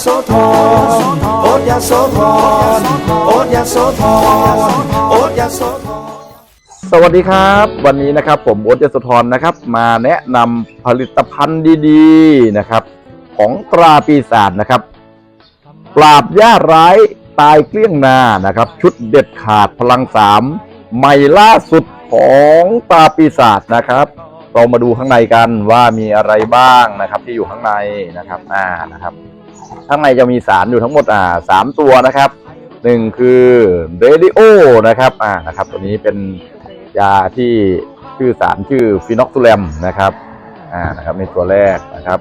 โสธรโอ๊ยาโสธรโอ๊ยาโสธรโอ๊ยาโสธรสวัสดีครับ วันนี้นะครับผมโอ๊ตยศธรนะครับ มาแนะนำผลิตภัณฑ์ดีๆนะครับ ของตราปีศาจนะครับ ปราบย่าร้ายตายเกลี้ยงนานะครับ ชุดเด็ดขาดพลังสามใหม่ล่าสุดของตราปีศาจนะครับ เรามาดูข้างในกันว่ามีอะไรบ้างนะครับที่อยู่ข้างในนะครับอ่านะครับ ข้างในจะมีสารอยู่ทั้งหมดอ่าสามตัวนะครับหนึ่งคือเรดิโอนะครับอ่านะครับ ตัวนี้เป็นยาที่ชื่อสารชื่อฟินอกซูแลมนะครับอ่านะครับในตัวแรกนะครับ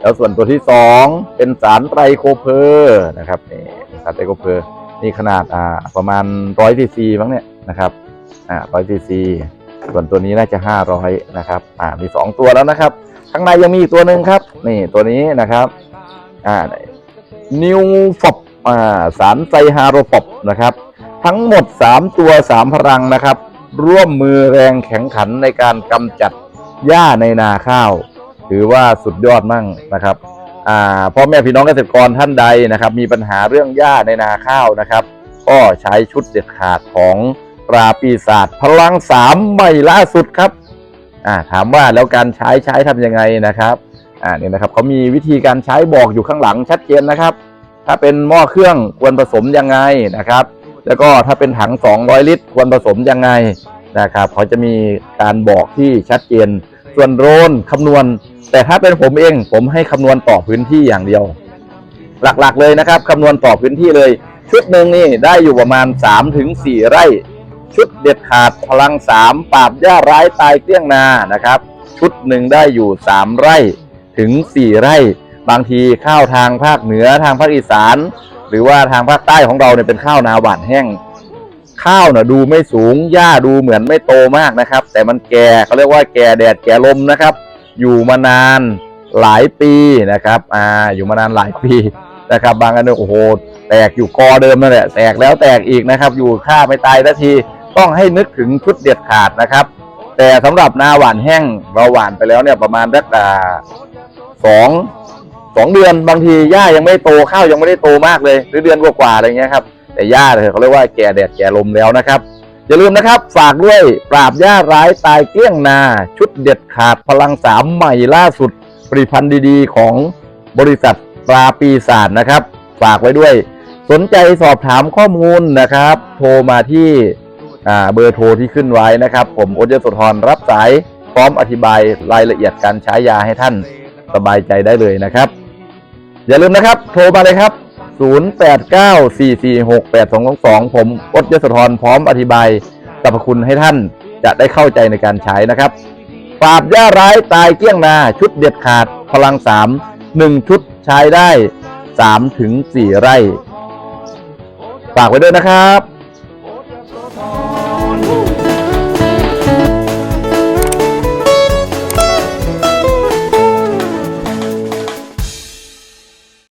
แล้วส่วนตัวที่สองเป็นสารไตรโคเพอร์นะครับนี่สารไตรโคเพอร์นี่ขนาดอ่าประมาณร้อยซีซีมั้งเนี่ยนะครับอ่าร้อยซีซีส่วนตัวนี้น่าจะห้าร้อยนะครับอ่ามีสองตัวแล้วนะครับ ข้างในยังมีอีกตัวหนึ่งครับ นี่ตัวนี้นะครับอ่า นิวฟอบอ่าสารไซฮาโรฟอบนะครับ ทั้งหมด 3 ตัว 3 พลังนะครับ ร่วมมือแรงแข็งขันในการกำจัดหญ้าในนาข้าว ถือว่าสุดยอดมั่งนะครับอ่าพ่อแม่พี่น้องเกษตรกรท่านใดนะครับ มีปัญหาเรื่องหญ้าในนาข้าวนะครับ ก็ใช้ชุดเด็ดขาดของปราปีศาจพลังสามใหม่ล่าสุดครับอ่าถามว่าแล้วการใช้ใช้ทำยังไงนะครับ อ่าเนี่ยนะครับเขามีวิธีการใช้บอกอยู่ข้างหลังชัดเจนนะครับ ถ้าเป็นหม้อเครื่องควรผสมยังไงนะครับ แล้วก็ถ้าเป็นถัง 200 ลิตร ควรผสมยังไงนะครับเขาจะมีการบอกที่ชัดเจน ส่วนโรนคำนวณ แต่ถ้าเป็นผมเองผมให้คำนวณต่อพื้นที่อย่างเดียว หลักๆเลยนะครับคำนวณต่อพื้นที่เลย ชุดหนึ่งนี่ได้อยู่ประมาณ 3-4 ไร่ ชุดเด็ดขาดพลัง 3 ปราบหญ้าร้ายตายเกลี้ยงนานะครับ ชุดหนึ่งได้อยู่ 3 ไร่ ถึง 4 ไร่ บางทีข้าวทางภาคเหนือทางภาคอีสาน หรือว่าทางภาคใต้ของเราเนี่ยเป็นข้าวนาหวานแห้ง ข้าวน่ะดูไม่สูงหญ้าดูเหมือนไม่โตมากนะครับ แต่มันแก่เขาเรียกว่าแก่แดดแก่ลมนะครับ อยู่มานานหลายปีนะครับอ่าอยู่มานานหลายปีนะครับ บางอันเนี่ยโอ้โหแตกอยู่กอเดิมนั่นแหละแตกแล้วแตกอีกนะครับ อยู่ข้าไม่ตายทันทีต้องให้นึกถึงชุดเด็ดขาดนะครับ แต่สำหรับนาหวานแห้งเราหวานไปแล้วเนี่ยประมาณสักอ่า สองสองเดือนบางทีหญ้ายังไม่โตข้าวยังไม่ได้โตมากเลย หรือเดือนกว่าๆอะไรเงี้ยครับแต่หญ้าเนี่ยเขาเรียกว่าแก่แดดแก่ลมแล้วนะครับ อย่าลืมนะครับ ฝากด้วยปราบหญ้าร้ายตายเกลี้ยงนา ชุดเด็ดขาดพลังสามใหม่ล่าสุดผลิตภัณฑ์ดีๆ ของบริษัทปราปีศาจนะครับ ฝากไว้ด้วย สนใจสอบถามข้อมูลนะครับ โทรมาที่เบอร์โทรที่ขึ้นไว้นะครับ ผมโอเจสุธรรับสายพร้อมอธิบายรายละเอียดการใช้ยาให้ท่าน สบายใจได้เลยนะครับ อย่าลืมนะครับ โทรมาเลยครับ 0894468222 ผมอดยศธรพร้อมอธิบายสรรพคุณให้ท่านจะได้เข้าใจในการใช้นะครับปราบหญ้าร้ายตายเกี้ยงนา ชุดเด็ดขาดพลังสามหนึ่งชุดใช้ได้3ถึง4ไร่ ฝากไว้ด้วยนะครับ